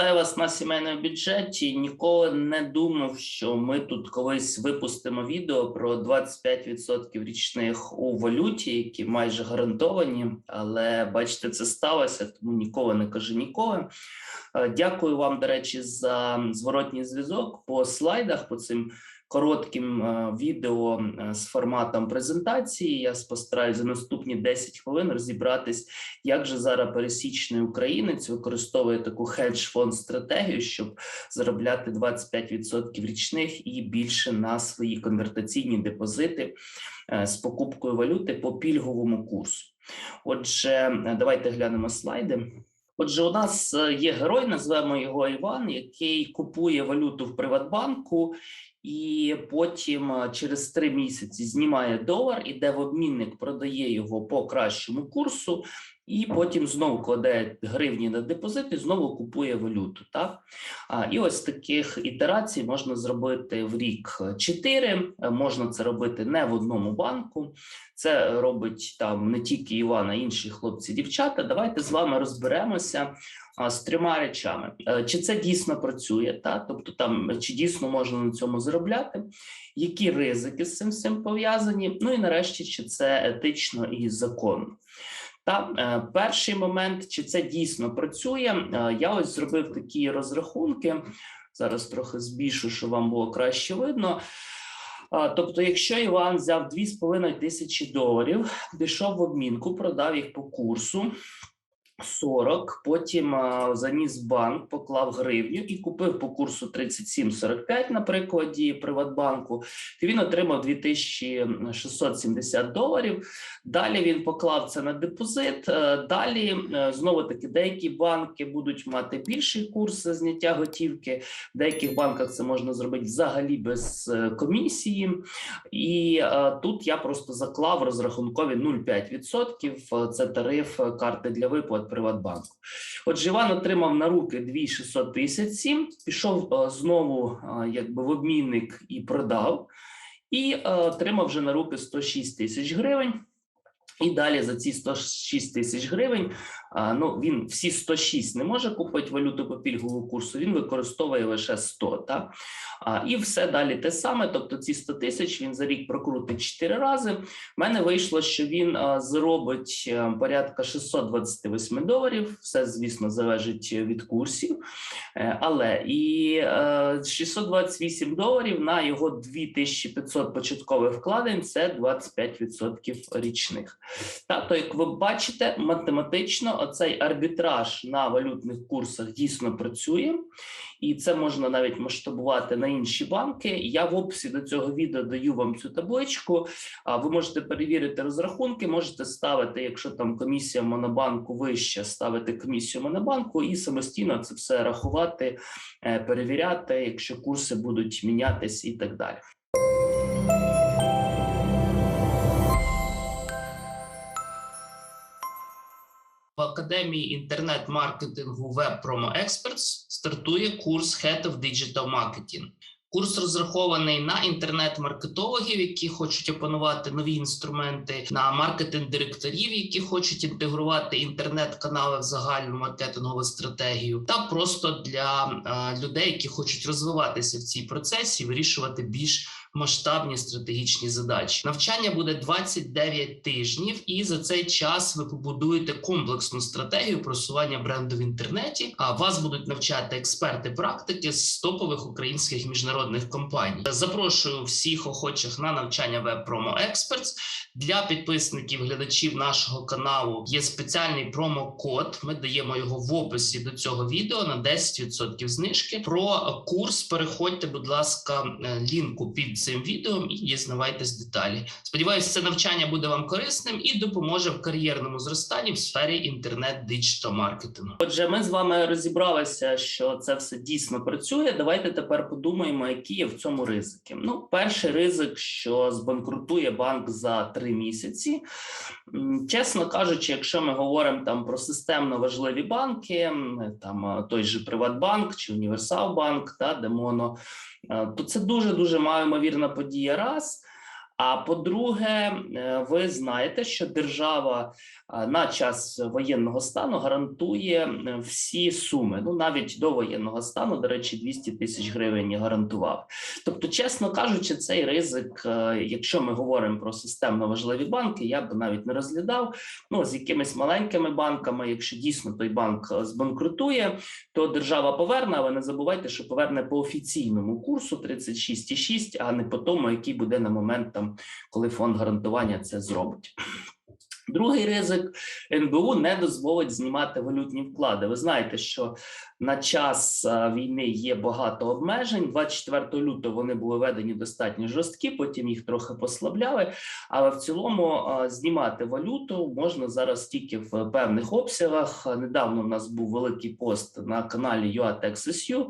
Вітаю вас на сімейному бюджеті. Ніколи не думав, що ми тут колись випустимо відео про 25% річних у валюті, які майже гарантовані. Але бачите, це сталося, тому ніколи не кажу ніколи. Е, Дякую вам, до речі, за зворотній зв'язок по слайдах, по цим коротким е, відео е, з форматом презентації. Я постараюся за наступні 10 хвилин розібратись, як же зараз пересічний українець використовує таку хедж-фонд стратегію, щоб заробляти 25% річних і більше на свої конвертаційні депозити е, з покупкою валюти по пільговому курсу. Отже, давайте глянемо слайди. Отже, у нас є герой, називаємо його Іван, який купує валюту в Приватбанку, і потім е, через три місяці знімає долар, іде в обмінник, продає його по кращому курсу, і потім знову кладе гривні на депозит і знову купує валюту. Так а, і ось таких ітерацій можна зробити в рік 4, Можна це робити не в одному банку. Це робить там не тільки Іван, а інші хлопці, дівчата. Давайте з вами розберемося з трьома речами: Е, чи це дійсно працює, та тобто там чи дійсно можна на цьому заробляти, які ризики з цим всім пов'язані. Ну і нарешті, чи це етично і законно. Та е, перший момент, чи це дійсно працює? Е, я ось зробив такі розрахунки. Зараз трохи збільшу, щоб вам було краще видно. Тобто, якщо Іван взяв 2,5 тисячі доларів, пішов в обмінку, продав їх по курсу 40, потім а, заніс банк, поклав гривню і купив по курсу 37,45 на прикладі Приватбанку, то він отримав 2670 доларів. Далі він поклав це на депозит. е, Далі е, знову таки деякі банки будуть мати більший курс зняття готівки. В деяких банках це можна зробити взагалі без е, комісії. І е, тут я просто заклав розрахункові 0,5%. Це тариф карти для виплат Приватбанку. Отже, Іван отримав на руки 2657, пішов е, знову е, якби в обмінник і продав, і е, отримав вже на руки 106 тисяч гривень. І далі за ці 106 тисяч гривень, ну він всі 106 не може купити валюту по пільговому курсу, він використовує лише 100, так? А, і все далі те саме. Тобто ці 100 тисяч він за рік прокрутить 4 рази. У мене вийшло, що він а, заробить а, порядка 628 доларів. Все, звісно, залежить від курсів. Е, але і е, 628 доларів на його 2500 початкових вкладень це 25% річних. Тобто, як ви бачите, математично оцей арбітраж на валютних курсах дійсно працює, і це можна навіть масштабувати на інші банки. Я в описі до цього відео даю вам цю табличку. Ви можете перевірити розрахунки, можете ставити, якщо там комісія Монобанку вища, ставити комісію Монобанку і самостійно це все рахувати, е, перевіряти, якщо курси будуть мінятись і так далі. Академії інтернет-маркетингу Web Experts стартує курс Head of Digital Marketing. Курс розрахований на інтернет-маркетологів, які хочуть опанувати нові інструменти, на маркетинг-директорів, які хочуть інтегрувати інтернет-канали в загальну маркетингову стратегію, та просто для е, людей, які хочуть розвиватися в цій процесі, вирішувати більш масштабні стратегічні задачі. Навчання буде 29 тижнів, і за цей час ви побудуєте комплексну стратегію просування бренду в інтернеті. А вас будуть навчати експерти практики з топових українських міжнародних компаній. Запрошую всіх охочих на навчання Web Promo Experts. Для підписників глядачів нашого каналу є спеціальний промокод. Ми даємо його в описі до цього відео на 10% знижки. Про курс переходьте, будь ласка, е, лінку під цим відео і дізнавайтесь деталі. Сподіваюся, це навчання буде вам корисним і допоможе в кар'єрному зростанні в сфері інтернет-диджитал маркетингу. Отже, ми з вами розібралися, що це все дійсно працює. Давайте тепер подумаємо, які є в цьому ризики. Ну, перший ризик, що збанкрутує банк за три місяці. Чесно кажучи, якщо ми говоримо там про системно важливі банки, там той же Приватбанк чи Універсалбанк, та де моно, е, то це дуже дуже малоймовірна подія. Раз. А по-друге, е, ви знаєте, що держава е, на час воєнного стану гарантує е, всі суми. Ну навіть до воєнного стану, до речі, 200 тисяч гривень гарантував. Тобто, чесно кажучи, цей ризик, якщо ми говоримо про системно важливі банки, я б навіть не розглядав. Ну з якимись маленькими банками, якщо дійсно той банк збанкрутує, то держава поверне. Але не забувайте, що поверне по офіційному курсу 36,6, а не по тому, який буде на момент там, коли фонд гарантування це зробить. Другий ризик НБУ не дозволить знімати валютні вклади. Ви знаєте, що на час війни є багато обмежень. 24 лютого вони були введені достатньо жорсткі, потім їх трохи послабляли. Але в цілому знімати валюту можна зараз тільки в певних обсягах. Недавно в нас був великий пост на каналі UATexSU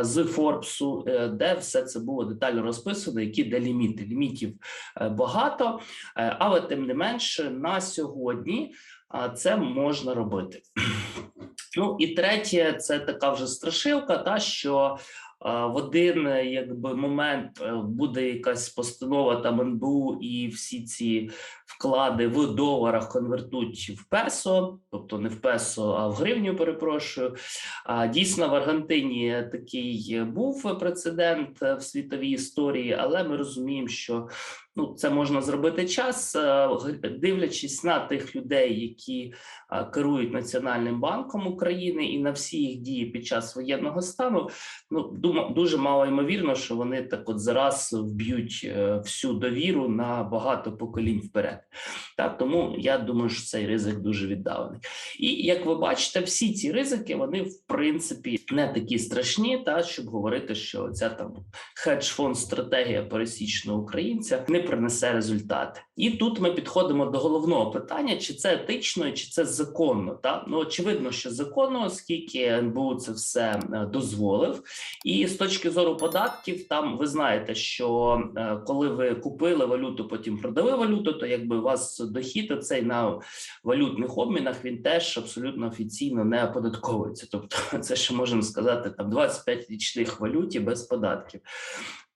з Forbes, е, де все це було детально розписано, які де ліміти. Лімітів е, багато, е, але тим не менше на сьогодні це можна робити. Ну і третє, це така вже страшилка, та що в один якби момент е, буде якась постанова там НБУ, і всі ці вклади в доларах конвертують в песо, тобто не в песо, а в гривню. Перепрошую. А дійсно в Аргентині такий був прецедент е, в світовій історії, але ми розуміємо, що ну це можна зробити час, е, дивлячись на тих людей, які е, керують Національним банком України, і на всі їх дії під час воєнного стану. Ну дуже мало ймовірно, що вони так от зараз вб'ють е, всю довіру на багато поколінь вперед. Так, тому я думаю, що цей ризик дуже віддалений. І як ви бачите, всі ці ризики вони в принципі не такі страшні, та щоб говорити, що ця там хедж-фонд стратегія пересічного українця не принесе результати. І тут ми підходимо до головного питання: чи це етично, чи це законно? Та ну очевидно, що законно, оскільки НБУ це все е, дозволив. І з точки зору податків, там ви знаєте, що е, коли ви купили валюту, потім продали валюту, то якби у вас дохід цей на валютних обмінах він теж абсолютно офіційно не оподатковується. Тобто, це ще можемо сказати там 25 річних валюті без податків.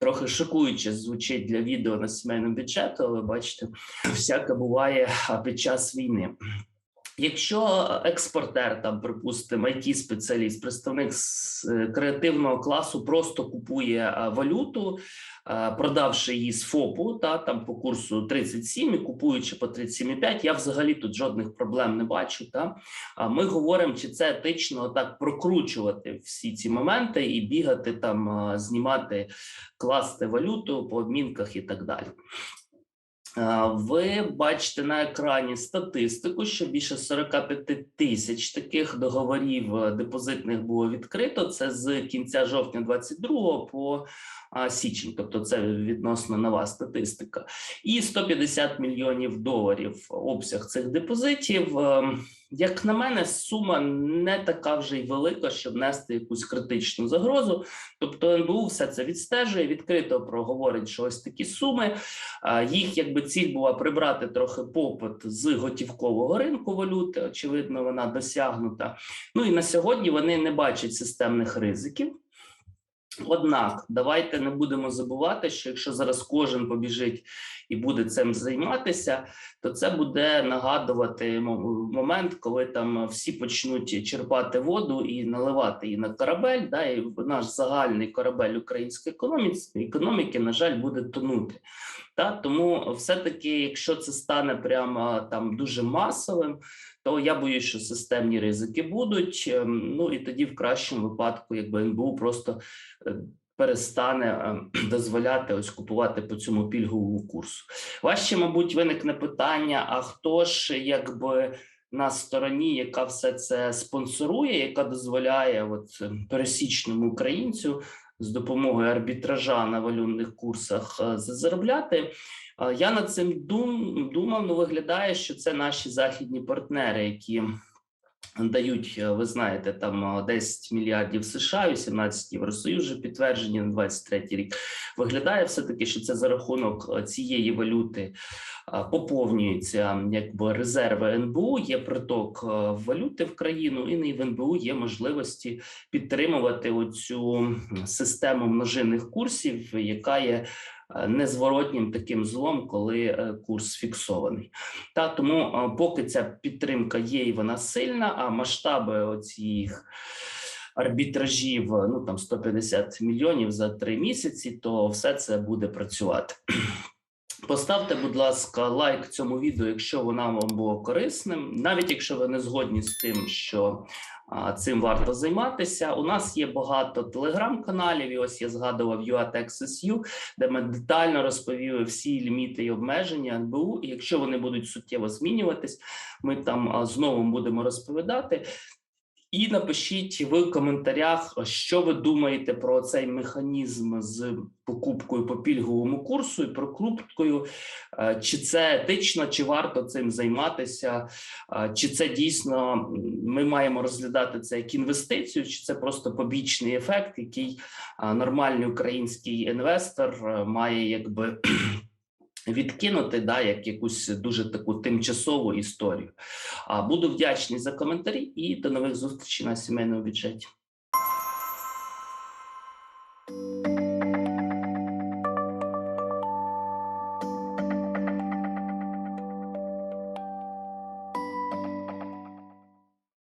Трохи шокуюче звучить для відео на сімейному бюджету, але бачите, всяке буває під час війни. Якщо експортер, там, припустимо, it спеціаліст, представник е, креативного класу просто купує валюту, продавши її з ФОПу, та там по курсу 37 і купуючи по 37,5, я взагалі тут жодних проблем не бачу. Та ми говоримо, чи це етично так прокручувати всі ці моменти і бігати там, знімати, класти валюту по обмінках і так далі. А, Ви бачите на екрані статистику, що більше 45 тисяч таких договорів е, депозитних було відкрито. Це з кінця жовтня 22 по січень, тобто це відносно нова статистика, і 150 мільйонів доларів обсяг цих депозитів. Як на мене, сума не така вже й велика, щоб нести якусь критичну загрозу. Тобто НБУ все це відстежує, відкрито проговорить, що ось такі суми. Їх якби ціль була прибрати трохи попит з готівкового ринку валюти. Очевидно, вона досягнута. Ну і на сьогодні вони не бачать системних ризиків. Однак, давайте не будемо забувати, що якщо зараз кожен побіжить і буде цим займатися, то це буде нагадувати момент, коли там всі почнуть черпати воду і наливати її на корабель. Да, і наш загальний корабель української економіки, економіки, на жаль, буде тонути. Та тому, все-таки, якщо це стане прямо там дуже масовим, то я боюсь, що системні ризики будуть. ем, Ну і тоді, в кращому випадку, якби НБУ просто е, перестане е, дозволяти ось купувати по цьому пільговому курсу. Важче, мабуть, виникне питання: а хто ж якби на стороні, яка все це спонсорує, яка дозволяє от е, пересічному українцю з допомогою арбітража на валютних курсах е, заробляти? Е, Я над цим дум, думав, ну виглядає, що це наші західні партнери, які дають, е, ви знаєте, там е, 10 мільярдів США, 18 Євросоюз підтверджені на 23 рік. Виглядає все таки, що це за рахунок е, цієї валюти е, поповнюються якби резерви НБУ. Є приток е, валюти в країну, і в НБУ є можливості підтримувати оцю систему множинних курсів, яка є е, незворотнім таким злом, коли е, курс фіксований. Та тому, е, поки ця підтримка є, і вона сильна, а масштаби оцих арбітражів ну там 150 мільйонів за три місяці, то все це буде працювати. Поставте, будь ласка, лайк цьому відео, якщо воно вам було корисним, навіть якщо ви не згодні з тим, що а, цим варто займатися. У нас є багато телеграм-каналів. І ось я згадував UA Texas U, де ми детально розповіли всі ліміти і обмеження НБУ. І якщо вони будуть суттєво змінюватись, ми там а, знову будемо розповідати. І напишіть в коментарях, що ви думаєте про цей механізм з покупкою по пільговому курсу і прокруткою. Е, Чи це етично, чи варто цим займатися, Е, чи це дійсно ми маємо розглядати це як інвестицію, чи це просто побічний ефект, який е, нормальний український інвестор має якби. Відкинути да як якусь дуже таку тимчасову історію. А буду вдячний за коментарі і до нових зустрічей на сімейному бюджеті.